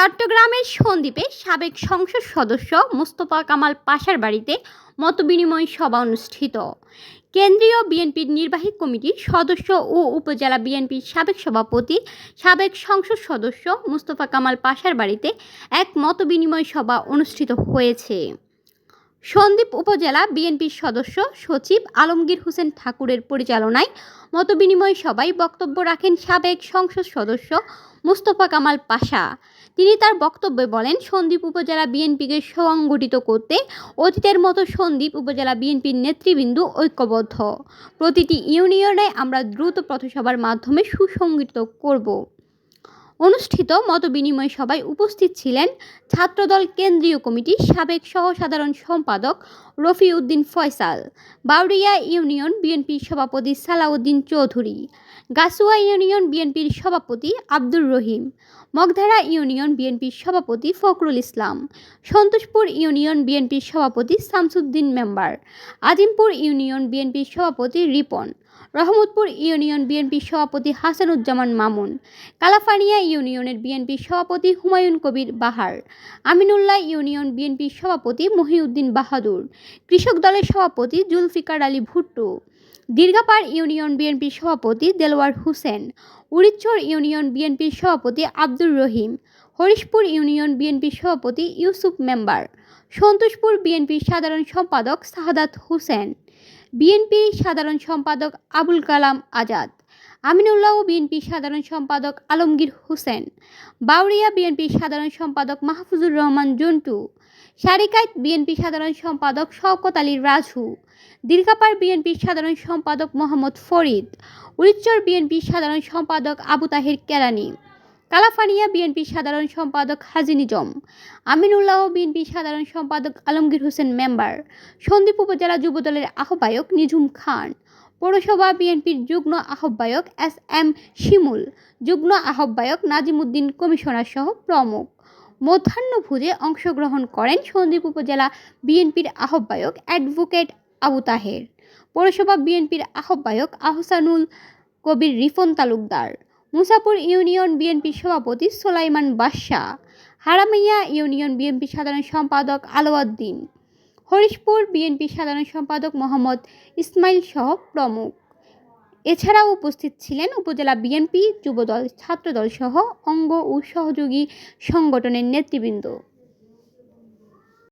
চট্টগ্রামের সন্দ্বীপে সাবেক সংসদ সদস্য মুস্তফা কামাল পাশার বাড়িতে মতবিনিময় সভা অনুষ্ঠিত। কেন্দ্রীয় বিএনপির নির্বাহী কমিটির সদস্য ও উপজেলা বিএনপির সাবেক সভাপতি, সাবেক সংসদ সদস্য মুস্তফা কামাল পাশার বাড়িতে এক মতবিনিময় সভা অনুষ্ঠিত হয়েছে। সন্দ্বীপ উপজেলা বিএনপির সদস্য সচিব আলমগীর হোসেন ঠাকুরের পরিচালনায় মতবিনিময় সভায় বক্তব্য রাখেন সাবেক সংসদ সদস্য মুস্তফা কামাল পাশা। তিনি তার বক্তব্যে বলেন, সন্দ্বীপ উপজেলা বিএনপিকে সংগঠিত করতে অতীতের মতো সন্দ্বীপ উপজেলা বিএনপির নেতৃবৃন্দ ঐক্যবদ্ধ। প্রতিটি ইউনিয়নে আমরা দ্রুত পথসভার মাধ্যমে সুসংগঠিত করব। অনুষ্ঠিত মতবিনিময় সভায় উপস্থিত ছিলেন ছাত্রদল কেন্দ্রীয় কমিটির সাবেক সহ সাধারণ সম্পাদক রফি উদ্দিন ফয়সাল, বাউরিয়া ইউনিয়ন বিএনপির সভাপতি সালাউদ্দিন চৌধুরী, গাছুয়া ইউনিয়ন বিএনপির সভাপতি আব্দুর রহিম, মগধারা ইউনিয়ন বিএনপির সভাপতি ফখরুল ইসলাম, সন্তোষপুর ইউনিয়ন বিএনপির সভাপতি শামসুদ্দিন মেম্বার, আজিমপুর ইউনিয়ন বিএনপির সভাপতি রিপন রহমতপুর ইউনিয়ন বিএনপির সভাপতি হাসানুজ্জামান মামুন, কালাফানিয়া ইউনিয়নের বিএনপির সভাপতি হুমায়ুন কবির বাহার, আমিনুল্লাহ ইউনিয়ন বিএনপির সভাপতি মহিউদ্দিন বাহাদুর, কৃষক দলের সভাপতি জুলফিকার আলী ভুট্টো, দীর্ঘাপাড় ইউনিয়ন বিএনপির সভাপতি দেলোয়ার হোসেন উড়িচ্ছর ইউনিয়ন বিএনপির সভাপতি আব্দুর রহিম, হরিশপুর ইউনিয়ন বিএনপির সভাপতি ইউসুফ মেম্বার, সন্তোষপুর বিএনপির সাধারণ সম্পাদক শাহাদাত হোসেন বিএনপি সাধারণ সম্পাদক আবুল কালাম আজাদ, আমিনুল্লাহ বিএনপির সাধারণ সম্পাদক আলমগীর হোসেন, বাউরিয়া বিএনপির সাধারণ সম্পাদক মাহফুজুর রহমান জন্টু, সারিকাইত বিএনপি সাধারণ সম্পাদক শওকত আলী রাজু দীর্ঘাপাড় বিএনপির সাধারণ সম্পাদক মোহাম্মদ ফরিদ উড়িচ্চর বিএনপির সাধারণ সম্পাদক আবু তাহির কেরানি কালাফানিয়া বিএনপির সাধারণ সম্পাদক হাজি নিজম, আমিনুল্লাহ বিএনপির সাধারণ সম্পাদক আলমগীর হোসেন মেম্বার সন্দ্বীপ উপজেলা যুবদলের আহ্বায়ক নিঝুম খান, পৌরসভা বিএনপির যুগ্ম আহ্বায়ক এস এম শিমুল, যুগ্ম আহ্বায়ক নাজিমুদ্দিন কমিশনার সহ প্রমুখ। মধ্যাহ্নভোজে অংশগ্রহণ করেন সন্দ্বীপ উপজেলা বিএনপির আহ্বায়ক অ্যাডভোকেট আবু তাহের, পৌরসভা বিএনপির আহ্বায়ক আহসানুল কবির রিফন তালুকদার মুসাপুর ইউনিয়ন বিএনপি সভাপতি সোলাইমান বাদশাহ হারামাইয়া ইউনিয়ন বিএনপি সাধারণ সম্পাদক আলোয়াদ্দিন হরিশপুর বিএনপি সাধারণ সম্পাদক মোহাম্মদ ইসমাইল সহ প্রমুখ। এছাড়াও উপস্থিত ছিলেন উপজেলা বিএনপি, যুবদল, ছাত্রদল সহ অঙ্গ ও সহযোগী সংগঠনের নেতৃবৃন্দ।